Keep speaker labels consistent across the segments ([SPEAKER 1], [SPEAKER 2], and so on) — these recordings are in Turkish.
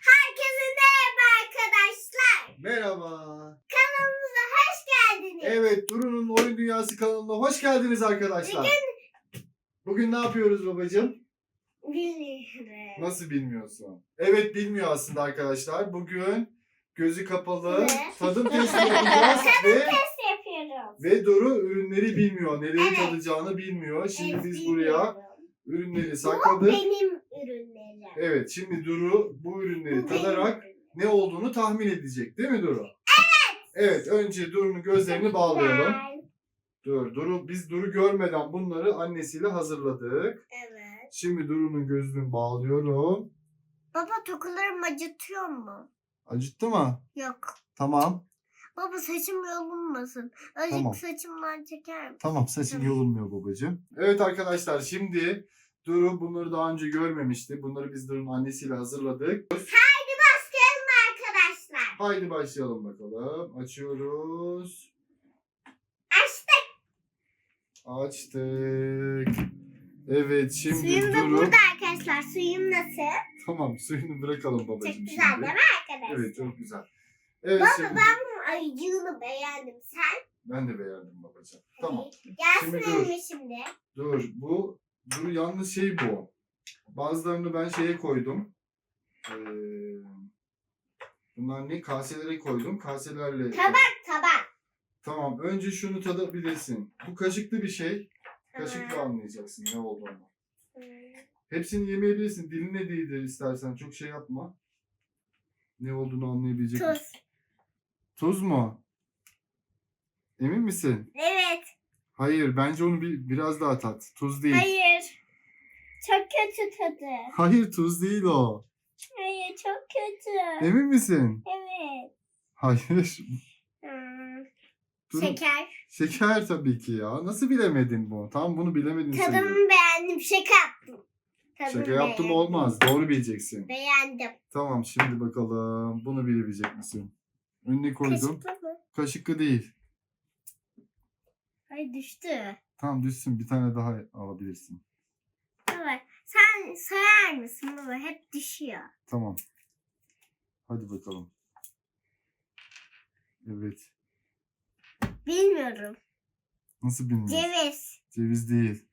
[SPEAKER 1] Herkese merhaba arkadaşlar.
[SPEAKER 2] Merhaba.
[SPEAKER 1] Kanalımıza hoş geldiniz.
[SPEAKER 2] Evet, Duru'nun Oyun Dünyası kanalına hoş geldiniz arkadaşlar. Bugün ne yapıyoruz babacığım?
[SPEAKER 1] Bilmiyorum.
[SPEAKER 2] Nasıl bilmiyorsun? Evet bilmiyor aslında arkadaşlar. Bugün gözü kapalı
[SPEAKER 1] Ne?
[SPEAKER 2] tadım testi yapacağız ve
[SPEAKER 1] Test yapıyoruz.
[SPEAKER 2] ve Duru ürünleri bilmiyor. Neleri
[SPEAKER 1] Evet.
[SPEAKER 2] tadacağını bilmiyor. Şimdi
[SPEAKER 1] Evet,
[SPEAKER 2] biz
[SPEAKER 1] bilmiyorum.
[SPEAKER 2] buraya ürünleri
[SPEAKER 1] Bu
[SPEAKER 2] sakladık.
[SPEAKER 1] benim ürünlerim.
[SPEAKER 2] Evet, şimdi Duru bu ürünleri
[SPEAKER 1] Bu
[SPEAKER 2] tadarak
[SPEAKER 1] benim
[SPEAKER 2] ne olduğunu tahmin edecek, değil mi Duru? Evet. Evet, önce Duru'nun gözlerini bağlayalım.
[SPEAKER 1] Güzel.
[SPEAKER 2] Dur, Duru, biz Duru görmeden bunları annesiyle hazırladık.
[SPEAKER 1] Evet.
[SPEAKER 2] Şimdi Duru'nun gözünü bağlıyorum.
[SPEAKER 1] Baba tokularım acıtıyor mu?
[SPEAKER 2] Acıttı mı?
[SPEAKER 1] Yok.
[SPEAKER 2] Tamam.
[SPEAKER 1] Baba saçım yolunmasın. Azıcık
[SPEAKER 2] Tamam.
[SPEAKER 1] saçımdan çeker misin?
[SPEAKER 2] Tamam, saçın
[SPEAKER 1] Tamam.
[SPEAKER 2] yorulmuyor babacığım. Evet arkadaşlar, şimdi Duru bunları daha önce görmemişti. Bunları biz Duru'nun annesiyle hazırladık.
[SPEAKER 1] Hadi başlayalım arkadaşlar.
[SPEAKER 2] Haydi başlayalım bakalım. Açıyoruz.
[SPEAKER 1] Açtık.
[SPEAKER 2] Açtık. Evet, şimdi
[SPEAKER 1] Suyum da
[SPEAKER 2] Duru...
[SPEAKER 1] burada arkadaşlar. Suyum nasıl?
[SPEAKER 2] Tamam, suyunu bırakalım
[SPEAKER 1] Çok
[SPEAKER 2] babacığım
[SPEAKER 1] güzel
[SPEAKER 2] şimdi.
[SPEAKER 1] değil mi arkadaşlar?
[SPEAKER 2] Evet, çok güzel. Evet,
[SPEAKER 1] Baba
[SPEAKER 2] şimdi...
[SPEAKER 1] ben bu ayıcığını beğendim. Sen?
[SPEAKER 2] Ben de beğendim babacığım. Tamam.
[SPEAKER 1] Gelsin
[SPEAKER 2] Şimdi dur.
[SPEAKER 1] şimdi.
[SPEAKER 2] Dur bu dur yalnız şey bu. Bazılarını ben şeye koydum. Ee, bunlar ne? Kaselere koydum. Kaselerle.
[SPEAKER 1] Tabak tabak.
[SPEAKER 2] Tamam. Önce şunu tadabilirsin. Bu kaşıklı bir şey. Kaşıkla anlayacaksın ne olduğunu. Hepsini yemeyebilirsin. Diline değdir istersen. Çok şey yapma. Ne olduğunu anlayabilecek. misin?
[SPEAKER 1] Tuz.
[SPEAKER 2] Tuz mu? Emin misin?
[SPEAKER 1] Evet.
[SPEAKER 2] Hayır. Bence onu bir, biraz daha tat. Tuz değil.
[SPEAKER 1] Hayır. Çok kötü tadı.
[SPEAKER 2] Hayır tuz değil o.
[SPEAKER 1] Hayır çok kötü.
[SPEAKER 2] Emin misin?
[SPEAKER 1] Evet.
[SPEAKER 2] Hayır.
[SPEAKER 1] Hmm.
[SPEAKER 2] Dur.
[SPEAKER 1] Şeker.
[SPEAKER 2] Şeker tabii ki ya. Nasıl bilemedin bunu? Tam bunu bilemedin sen.
[SPEAKER 1] Tadımı beğendim. Şaka yaptım. Tadımı
[SPEAKER 2] Şaka yaptım
[SPEAKER 1] beğendim.
[SPEAKER 2] olmaz. Doğru bileceksin.
[SPEAKER 1] Beğendim.
[SPEAKER 2] Tamam şimdi bakalım. Bunu bilebilecek misin? Önüne koydum.
[SPEAKER 1] Kaşıklı mı?
[SPEAKER 2] Kaşıklı değil.
[SPEAKER 1] Ay düştü.
[SPEAKER 2] Tamam düşsün. Bir tane daha alabilirsin.
[SPEAKER 1] Baba sen sayar mısın baba? Hep düşüyor.
[SPEAKER 2] Tamam. Hadi bakalım. Evet.
[SPEAKER 1] Bilmiyorum.
[SPEAKER 2] Nasıl bilmiyorsun?
[SPEAKER 1] Ceviz.
[SPEAKER 2] Ceviz değil.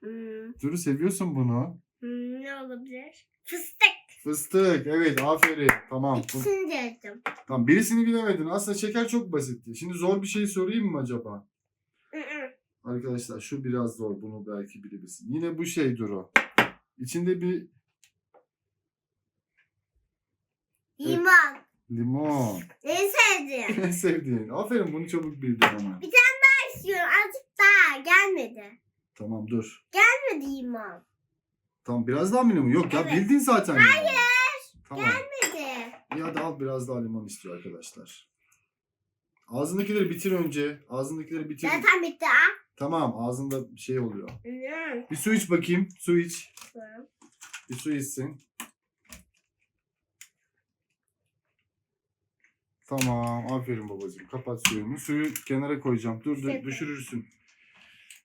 [SPEAKER 1] Hmm.
[SPEAKER 2] Duru seviyorsun bunu.
[SPEAKER 1] Hmm, ne olabilir? Fıstık.
[SPEAKER 2] Fıstık. Evet aferin. Tamam.
[SPEAKER 1] İkisini de yedim.
[SPEAKER 2] Tamam birisini bilemedin. Aslında şeker çok basitti. Şimdi zor bir şey sorayım mı acaba? Arkadaşlar şu biraz zor. Bunu belki bilebilirsin. Yine bu şey Duru. İçinde bir
[SPEAKER 1] Limon.
[SPEAKER 2] limon.
[SPEAKER 1] En sevdiğim.
[SPEAKER 2] en sevdiğin. Aferin bunu çabuk bildin ama.
[SPEAKER 1] İstiyorum azıcık daha. Gelmedi.
[SPEAKER 2] Tamam dur.
[SPEAKER 1] Gelmedi limon.
[SPEAKER 2] Tamam biraz daha mı limon? Yok ya
[SPEAKER 1] Evet.
[SPEAKER 2] bildin zaten. Hayır. Tamam.
[SPEAKER 1] Gelmedi.
[SPEAKER 2] İyi hadi al biraz daha limon istiyor arkadaşlar. Ağzındakileri bitir önce. Ağzındakileri bitir.
[SPEAKER 1] Zaten bitti ha.
[SPEAKER 2] Tamam ağzında şey oluyor.
[SPEAKER 1] Hmm.
[SPEAKER 2] Bir su iç bakayım. Su iç. Bir su içsin. Tamam. Aferin babacığım. Kapat suyunu. Suyu kenara koyacağım. Dur dur düşürürsün.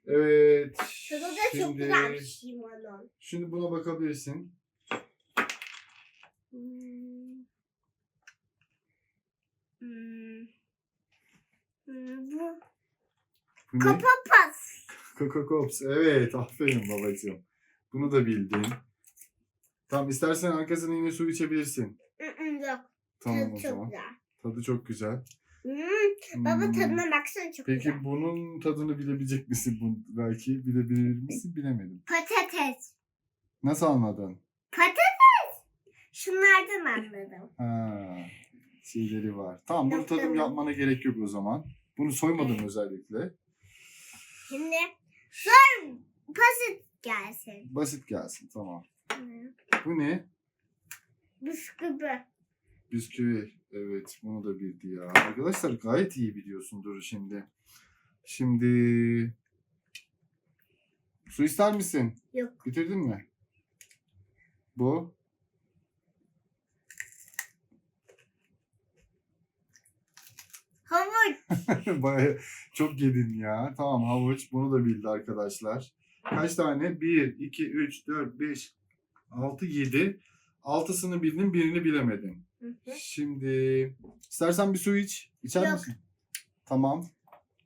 [SPEAKER 2] Evet.
[SPEAKER 1] Tadı da çok
[SPEAKER 2] Şimdi,
[SPEAKER 1] güzelmiş limonun.
[SPEAKER 2] şimdi buna bakabilirsin.
[SPEAKER 1] Hmm. Hmm. Hmm, Bu
[SPEAKER 2] Bu ne?
[SPEAKER 1] kapapas.
[SPEAKER 2] Coco Pops. Evet. Aferin babacığım. Bunu da bildin. Tamam istersen arkasına yine su içebilirsin.
[SPEAKER 1] Hı hı, Yok.
[SPEAKER 2] Tamam
[SPEAKER 1] Tadı
[SPEAKER 2] o
[SPEAKER 1] çok
[SPEAKER 2] zaman.
[SPEAKER 1] güzel.
[SPEAKER 2] Tadı çok güzel.
[SPEAKER 1] Hmm. Baba
[SPEAKER 2] Hmm.
[SPEAKER 1] tadına baksana çok
[SPEAKER 2] Peki
[SPEAKER 1] güzel.
[SPEAKER 2] bunun tadını bilebilecek misin? Bu, belki bilebilir misin? Bilemedim.
[SPEAKER 1] Patates.
[SPEAKER 2] Nasıl anladın?
[SPEAKER 1] Patates. Şunlardan anladım.
[SPEAKER 2] Ha, şeyleri var. Tamam bunu tadım yapmana gerek yok o zaman. Bunu soymadım özellikle.
[SPEAKER 1] Şimdi zor basit gelsin.
[SPEAKER 2] Basit gelsin tamam. Bu ne?
[SPEAKER 1] Bisküvi.
[SPEAKER 2] Bisküvi. Evet bunu da bildi ya. Arkadaşlar gayet iyi biliyorsun Duru şimdi. Şimdi su ister misin?
[SPEAKER 1] Yok.
[SPEAKER 2] Bitirdin mi? Bu.
[SPEAKER 1] Havuç.
[SPEAKER 2] Baya çok yedin ya. Tamam havuç bunu da bildi arkadaşlar. Kaç tane? 1, 2, 3, 4, 5, 6, 7. Altısını bildin, birini bilemedin.
[SPEAKER 1] Hı hı.
[SPEAKER 2] Şimdi istersen bir su iç. İçer
[SPEAKER 1] Yok.
[SPEAKER 2] misin? Tamam.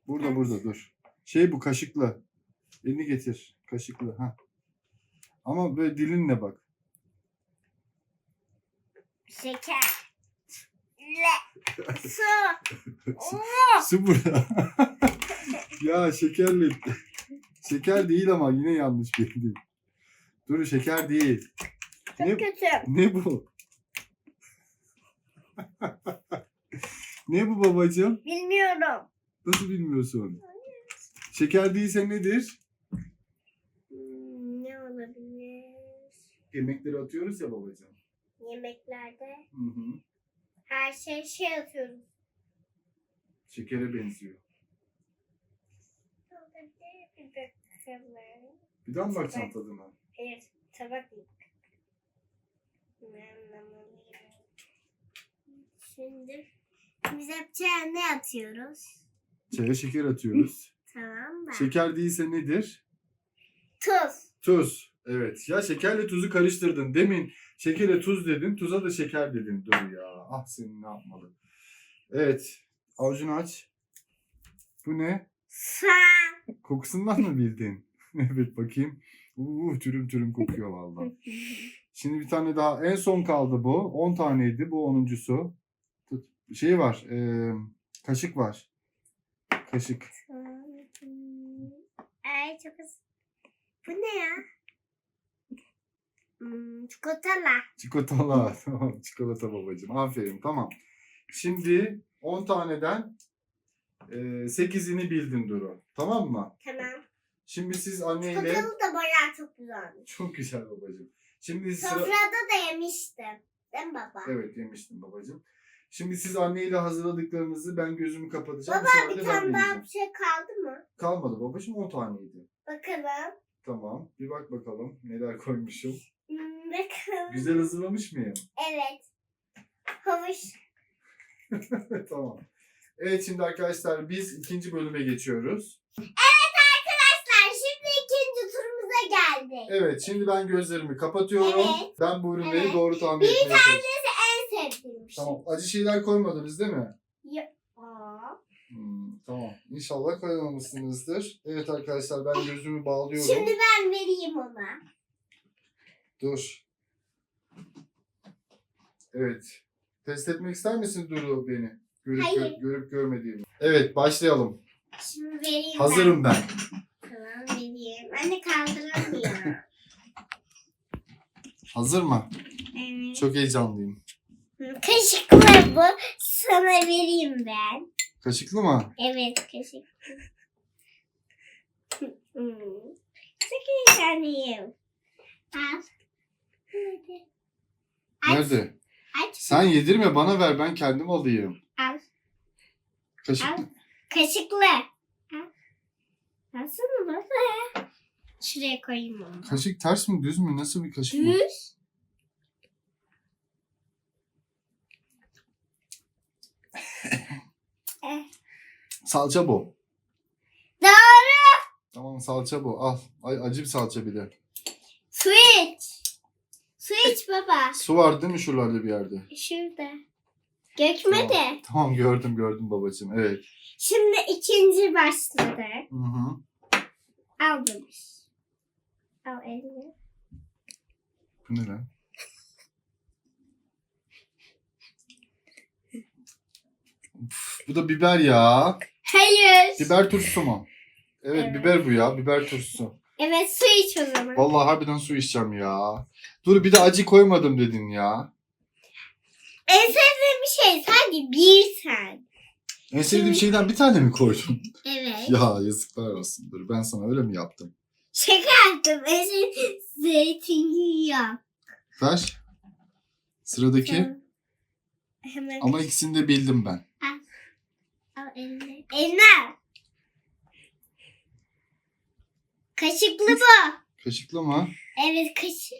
[SPEAKER 2] Burada burada dur. Şey bu kaşıklı. Elini getir. Kaşıklı. Ha. Ama böyle dilinle bak.
[SPEAKER 1] Şeker. Le. Su. Oo.
[SPEAKER 2] Su burada. ya şekerli. Şeker değil ama yine yanlış bildin. Dur şeker değil.
[SPEAKER 1] Çok
[SPEAKER 2] Ne,
[SPEAKER 1] kötü.
[SPEAKER 2] ne bu? ne bu babacığım?
[SPEAKER 1] Bilmiyorum.
[SPEAKER 2] Nasıl bilmiyorsun? Şeker değilse nedir?
[SPEAKER 1] Hmm, ne olabilir?
[SPEAKER 2] Yemekleri atıyoruz ya babacığım.
[SPEAKER 1] Yemeklerde
[SPEAKER 2] Hı hı.
[SPEAKER 1] her şey şey atıyoruz.
[SPEAKER 2] Şekere benziyor.
[SPEAKER 1] Olabilir bir bakalım.
[SPEAKER 2] Bir daha mı bakacaksın tadına?
[SPEAKER 1] Hayır, tabak mı? Ben anlamadım düşündür. Biz hep çayanda yatıyoruz.
[SPEAKER 2] Çaya şeker atıyoruz.
[SPEAKER 1] Tamam da.
[SPEAKER 2] Şeker değilse nedir?
[SPEAKER 1] Tuz.
[SPEAKER 2] Tuz. Evet. Ya şekerle tuzu karıştırdın. Demin şekere tuz dedin. Tuza da şeker dedin. Dur ya. Ah senin ne yapmalı. Evet. Avucunu aç. Bu ne?
[SPEAKER 1] Fa.
[SPEAKER 2] Kokusundan mı bildin? evet bakayım. Uh, türüm türüm kokuyor valla. Şimdi bir tane daha. En son kaldı bu. 10 taneydi. Bu 10.sü. Şey var. eee, kaşık var. Kaşık.
[SPEAKER 1] Ay çok az. Bu ne ya? Hmm, çikolatalı.
[SPEAKER 2] Çikolatalar. Tamam. Çikolata babacığım. Aferin. Tamam. Şimdi 10 taneden eee 8'ini bildin Duru. Tamam mı?
[SPEAKER 1] Tamam.
[SPEAKER 2] Şimdi siz anneyle...
[SPEAKER 1] Çikolatalı da bayağı çok güzelmiş.
[SPEAKER 2] Çok güzel babacığım. Şimdi sıra...
[SPEAKER 1] Sofrada da yemiştim. Değil mi baba?
[SPEAKER 2] Evet yemiştim babacığım. Şimdi siz anneyle hazırladıklarınızı ben gözümü kapatacağım.
[SPEAKER 1] Baba bir tane daha bir şey kaldı mı?
[SPEAKER 2] Kalmadı babacığım 10 taneydi.
[SPEAKER 1] Bakalım.
[SPEAKER 2] Tamam. Bir bak bakalım neler koymuşum.
[SPEAKER 1] Hmm, bakalım.
[SPEAKER 2] Güzel hazırlamış mıyım?
[SPEAKER 1] Evet. Havuç.
[SPEAKER 2] tamam. Evet şimdi arkadaşlar biz ikinci bölüme geçiyoruz.
[SPEAKER 1] Arkadaşlar şimdi ikinci turumuza geldik.
[SPEAKER 2] Evet şimdi ben gözlerimi kapatıyorum.
[SPEAKER 1] Evet.
[SPEAKER 2] Ben bu ürünleri
[SPEAKER 1] Evet.
[SPEAKER 2] doğru tahmin etmeye çalışıyorum.
[SPEAKER 1] Şey.
[SPEAKER 2] Tamam. Acı şeyler koymadınız değil mi?
[SPEAKER 1] Ya- Aa.
[SPEAKER 2] Hmm, tamam. İnşallah koymamışsınızdır. Evet arkadaşlar ben gözümü bağlıyorum.
[SPEAKER 1] Şimdi ben vereyim ona.
[SPEAKER 2] Dur. Evet. Test etmek ister misin Duru beni? Görüp,
[SPEAKER 1] Hayır.
[SPEAKER 2] gö- görüp görmediğimi. Evet başlayalım.
[SPEAKER 1] Şimdi vereyim ben.
[SPEAKER 2] Hazırım ben.
[SPEAKER 1] Tamam vereyim. Anne kaldıramıyor.
[SPEAKER 2] Hazır mı?
[SPEAKER 1] evet.
[SPEAKER 2] Çok heyecanlıyım.
[SPEAKER 1] Kaşıkla bu. Sana vereyim ben.
[SPEAKER 2] Kaşıklı mı?
[SPEAKER 1] Evet kaşık. Hmm. Çok heyecanlıyım. Al. Hadi. Aç.
[SPEAKER 2] Nerede?
[SPEAKER 1] Aç.
[SPEAKER 2] Sen yedirme bana ver ben kendim alayım.
[SPEAKER 1] Al.
[SPEAKER 2] Kaşıklı.
[SPEAKER 1] Al. Kaşıklı. Al. Nasıl mı baba? Şuraya koyayım onu.
[SPEAKER 2] Kaşık ters mi düz mü? Nasıl bir kaşık bu?
[SPEAKER 1] Düz.
[SPEAKER 2] Salça bu.
[SPEAKER 1] Doğru.
[SPEAKER 2] Tamam salça bu. Al. Ay, acı bir salça bir de.
[SPEAKER 1] Su iç. Su iç baba.
[SPEAKER 2] Su var değil mi şuralarda bir yerde?
[SPEAKER 1] Şurada. Gökmedi.
[SPEAKER 2] Tamam gördüm gördüm babacığım. Evet.
[SPEAKER 1] Şimdi ikinci başladı.
[SPEAKER 2] Hı hı.
[SPEAKER 1] Al demiş. Al elini.
[SPEAKER 2] Bu ne lan? Uf, bu da biber ya.
[SPEAKER 1] Hayır.
[SPEAKER 2] Biber turşusu mu? Evet,
[SPEAKER 1] Evet.
[SPEAKER 2] biber bu ya. Biber turşusu.
[SPEAKER 1] Evet su iç o zaman.
[SPEAKER 2] Vallahi harbiden su içeceğim ya. Dur bir de acı koymadım dedin ya.
[SPEAKER 1] En sevdiğim şey sadece bir sen.
[SPEAKER 2] En sevdiğim şeyden bir tane mi koydun?
[SPEAKER 1] Evet.
[SPEAKER 2] ya yazıklar olsun. Dur ben sana öyle mi yaptım?
[SPEAKER 1] Şaka yaptım. En sevdiğim zeytinyağı.
[SPEAKER 2] Ver. Sıradaki.
[SPEAKER 1] Hemen
[SPEAKER 2] Ama ikisini de bildim ben.
[SPEAKER 1] Eline. Kaşıklı bu.
[SPEAKER 2] Kaşıklı mı?
[SPEAKER 1] Evet kaşık.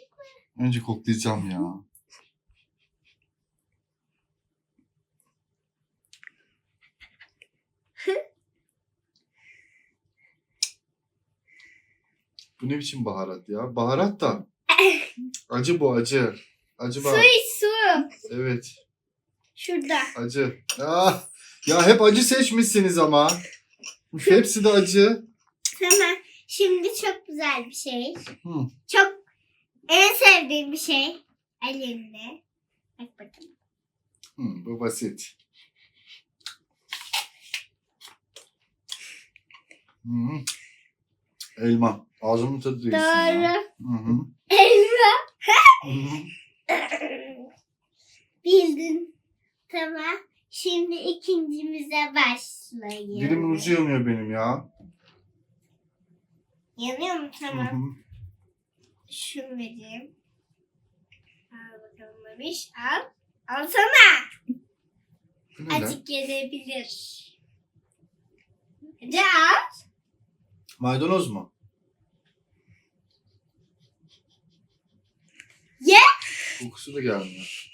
[SPEAKER 2] Önce koklayacağım ya. Bu ne biçim baharat ya? Baharat da. Acı bu acı. Acı
[SPEAKER 1] Su
[SPEAKER 2] bal.
[SPEAKER 1] iç su.
[SPEAKER 2] Evet.
[SPEAKER 1] Şurada.
[SPEAKER 2] Acı. Ah, ya hep acı seçmişsiniz ama. Hepsi de acı.
[SPEAKER 1] Tamam. Şimdi çok güzel bir şey.
[SPEAKER 2] Hı.
[SPEAKER 1] Çok en sevdiğim bir şey. Elimde. Bak bakayım.
[SPEAKER 2] Hı, bu basit. Hı. Elma. Ağzımın tadı değilsin ya.
[SPEAKER 1] Doğru.
[SPEAKER 2] Hı hı.
[SPEAKER 1] Elma.
[SPEAKER 2] Hı hı.
[SPEAKER 1] Bildin. Tamam. Şimdi ikincimize başlayalım.
[SPEAKER 2] Dilimin ucu yanıyor benim ya.
[SPEAKER 1] Yanıyor mu?
[SPEAKER 2] Hı
[SPEAKER 1] Tamam.
[SPEAKER 2] hı.
[SPEAKER 1] Şunu vereyim. Al bakalım babiş. Al. Alsana.
[SPEAKER 2] Bu ne lan?
[SPEAKER 1] Azıcık gelebilir. Hadi al.
[SPEAKER 2] Maydanoz mu?
[SPEAKER 1] Ye.
[SPEAKER 2] Kokusu da gelmiyor.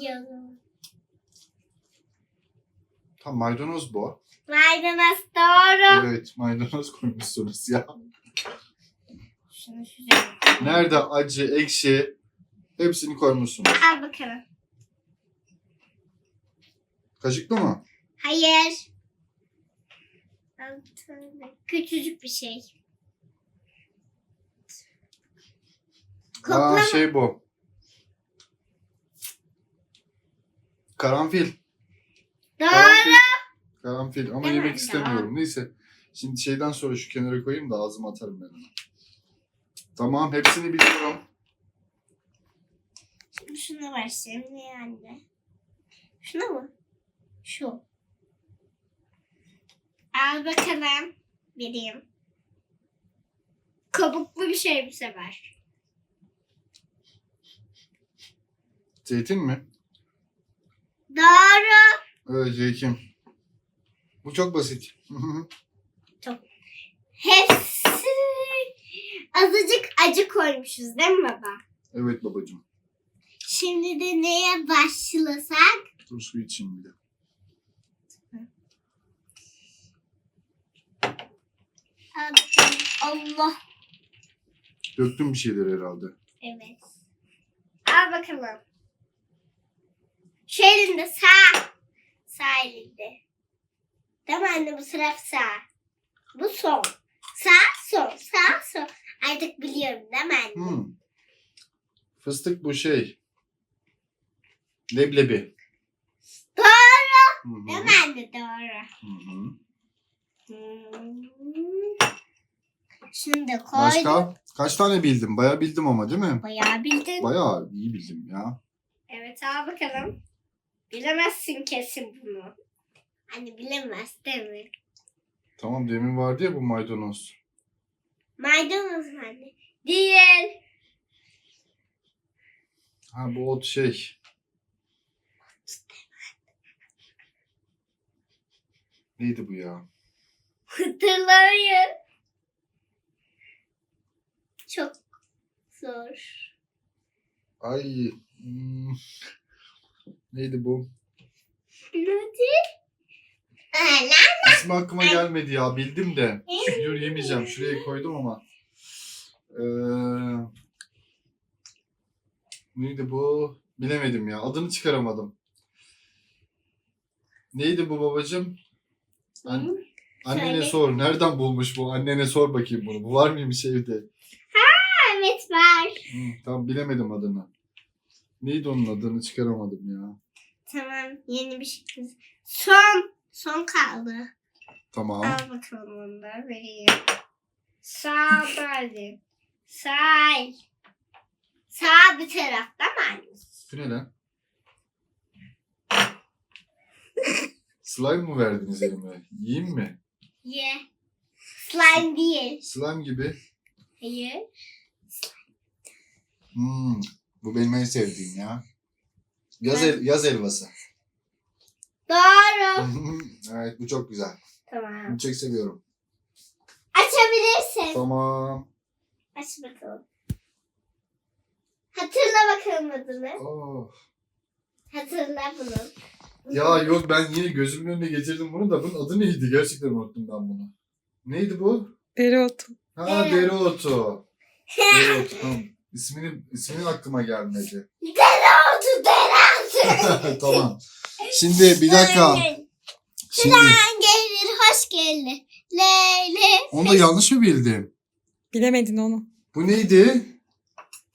[SPEAKER 1] Yalan.
[SPEAKER 2] Tam maydanoz bu.
[SPEAKER 1] Maydanoz doğru.
[SPEAKER 2] Evet maydanoz koymuşsunuz ya.
[SPEAKER 1] Şunu şuraya.
[SPEAKER 2] Nerede acı, ekşi hepsini koymuşsunuz.
[SPEAKER 1] Al bakalım.
[SPEAKER 2] Kaşıklı mı?
[SPEAKER 1] Hayır. Küçücük bir şey. Koklama.
[SPEAKER 2] Aa şey bu. Karanfil.
[SPEAKER 1] Doğru.
[SPEAKER 2] Karanfil. Ama
[SPEAKER 1] Hemen
[SPEAKER 2] yemek istemiyorum. Neyse. Şimdi şeyden sonra şu kenara koyayım da ağzıma atarım ben onu. Tamam hepsini biliyorum.
[SPEAKER 1] Şimdi şuna başlayalım. Ne anne? Şuna mı? Şu. Al bakalım. Vereyim. Kabuklu bir şey bu sefer.
[SPEAKER 2] Zeytin mi?
[SPEAKER 1] Doğru.
[SPEAKER 2] Zeytin. Bu çok basit.
[SPEAKER 1] Hepsi azıcık acı koymuşuz değil mi baba?
[SPEAKER 2] evet babacığım.
[SPEAKER 1] Şimdi de neye başlasak?
[SPEAKER 2] Dur su içeyim bir de.
[SPEAKER 1] Allah.
[SPEAKER 2] Döktüm bir şeyler herhalde.
[SPEAKER 1] Evet. Al bakalım. Şu elinde sağ. Değil mi anne bu sıra sağ. Bu sol. Sağ sol. Sağ sol. Artık biliyorum değil mi anne?
[SPEAKER 2] Hmm. Fıstık bu şey. Leblebi.
[SPEAKER 1] Doğru.
[SPEAKER 2] Hı hı.
[SPEAKER 1] Değil mi anne? Doğru.
[SPEAKER 2] Hı hı.
[SPEAKER 1] Hmm. Şunu da koydum.
[SPEAKER 2] Başka? Kaç tane bildim? Bayağı bildim ama değil mi?
[SPEAKER 1] Bayağı bildin.
[SPEAKER 2] Bayağı iyi bildim ya.
[SPEAKER 1] Evet al bakalım. Bilemezsin kesin bunu. Hani bilemez değil mi?
[SPEAKER 2] Tamam demin vardı ya bu maydanoz.
[SPEAKER 1] Maydanoz mu anne? Değil.
[SPEAKER 2] Ha bu ot şey. Neydi bu ya?
[SPEAKER 1] Hatırlayın. Çok zor.
[SPEAKER 2] Ay. hmm. Neydi bu? İsmi aklıma gelmedi ya. Bildim de. Dur yemeyeceğim. Şuraya koydum ama. Ee, neydi bu? Bilemedim ya. Adını çıkaramadım. Neydi bu babacığım? An- annene
[SPEAKER 1] Söyle.
[SPEAKER 2] sor. Nereden bulmuş bu? Annene sor bakayım bunu. Bu var mıymış evde?
[SPEAKER 1] Evet var.
[SPEAKER 2] Hı, tamam bilemedim adını. Neydi onun adını çıkaramadım ya.
[SPEAKER 1] Tamam yeni bir şey. Son. Son kaldı.
[SPEAKER 2] Tamam.
[SPEAKER 1] Al bakalım da vereyim. Sağ böyle. Sağ. Sağ bir tarafta mı?
[SPEAKER 2] Bu ne lan? Slime mı verdiniz elime? Yiyeyim mi?
[SPEAKER 1] Ye. Slime değil.
[SPEAKER 2] Slime gibi.
[SPEAKER 1] Hayır.
[SPEAKER 2] Hmm, bu benim en sevdiğim ya. Yaz, el, yaz elması.
[SPEAKER 1] Doğru.
[SPEAKER 2] evet bu çok güzel.
[SPEAKER 1] Tamam.
[SPEAKER 2] Bunu çok seviyorum.
[SPEAKER 1] Açabilirsin.
[SPEAKER 2] Tamam.
[SPEAKER 1] Aç bakalım. Hatırla bakalım adını.
[SPEAKER 2] Oh.
[SPEAKER 1] Hatırla bunu.
[SPEAKER 2] Ya yok ben yine gözümün önüne getirdim bunu da bunun adı neydi? Gerçekten unuttum ben bunu. Neydi bu?
[SPEAKER 3] Dereotu.
[SPEAKER 2] Ha dereotu. Dereotu tamam. İsmini, isminin aklıma gelmedi. Tamam. Şimdi bir dakika. Şimdi
[SPEAKER 1] Tren gelir hoş gelir. Leyli.
[SPEAKER 2] onu da yanlış mı bildim?
[SPEAKER 3] Bilemedin onu.
[SPEAKER 2] Bu neydi?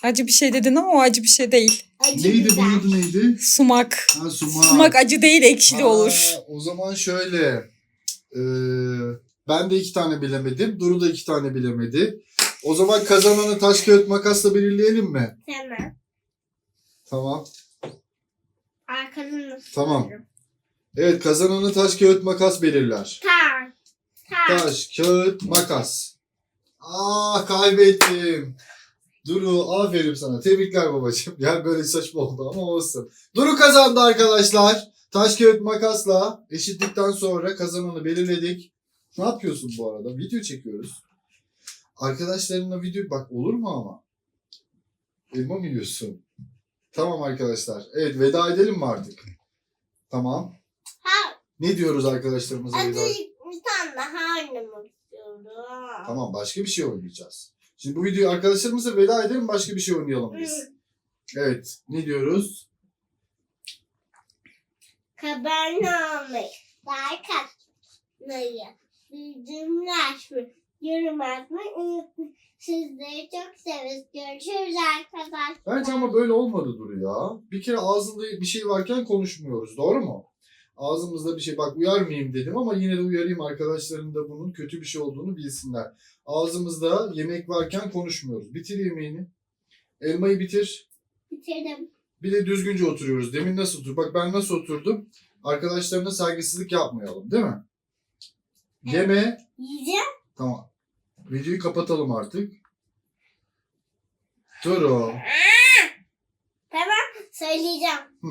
[SPEAKER 3] Acı bir şey dedin ama o acı bir şey değil.
[SPEAKER 1] Acı
[SPEAKER 2] Neydi
[SPEAKER 1] biber.
[SPEAKER 2] bunun adı neydi?
[SPEAKER 3] Sumak.
[SPEAKER 2] Ha, sumak.
[SPEAKER 3] Sumak acı değil ekşili
[SPEAKER 2] Ha,
[SPEAKER 3] olur.
[SPEAKER 2] O zaman şöyle. Ee, ben de iki tane bilemedim. Duru da iki tane bilemedi. O zaman kazananı taş kağıt makasla belirleyelim mi?
[SPEAKER 1] Tamam.
[SPEAKER 2] Tamam.
[SPEAKER 1] Arkadan nasıl?
[SPEAKER 2] Tamam. Evet kazananı taş kağıt makas belirler.
[SPEAKER 1] Tamam. Tamam.
[SPEAKER 2] Taş kağıt makas. Ah kaybettim. Duru aferin sana. Tebrikler babacığım. Yani böyle saçma oldu ama olsun. Duru kazandı arkadaşlar. Taş kağıt makasla eşitlikten sonra kazananı belirledik. Ne yapıyorsun bu arada? Video çekiyoruz. Arkadaşlarınla video bak olur mu ama? Elma mı yiyorsun? Tamam arkadaşlar. Evet veda edelim mi artık? Tamam.
[SPEAKER 1] Ha,
[SPEAKER 2] Ne diyoruz arkadaşlarımıza veda?
[SPEAKER 1] azıcık bir tane daha oynamak istiyorum.
[SPEAKER 2] Tamam başka bir şey oynayacağız. Şimdi bu videoyu arkadaşlarımıza veda edelim başka bir şey oynayalım biz. Evet ne diyoruz?
[SPEAKER 1] Abone olmayı, like atmayı, bildirimler açmayı, atmayı unutmayın. Sizleri çok severiz. Görüşürüz arkadaşlar.
[SPEAKER 2] Bence ama böyle olmadı Duru ya. Bir kere ağzında bir şey varken konuşmuyoruz doğru mu? Ağzımızda bir şey bak uyarmayayım dedim ama yine de uyarayım arkadaşlarım da bunun kötü bir şey olduğunu bilsinler. Ağzımızda yemek varken konuşmuyoruz. Bitir yemeğini. Elmayı bitir.
[SPEAKER 1] Bitirdim.
[SPEAKER 2] Bir de düzgünce oturuyoruz. Demin nasıl otur? Bak ben nasıl oturdum? Arkadaşlarına saygısızlık yapmayalım değil mi?
[SPEAKER 1] Evet.
[SPEAKER 2] Yeme.
[SPEAKER 1] Yiyeceğim.
[SPEAKER 2] Tamam. Videoyu kapatalım artık. Duru.
[SPEAKER 1] Tamam. Söyleyeceğim.
[SPEAKER 2] Hı.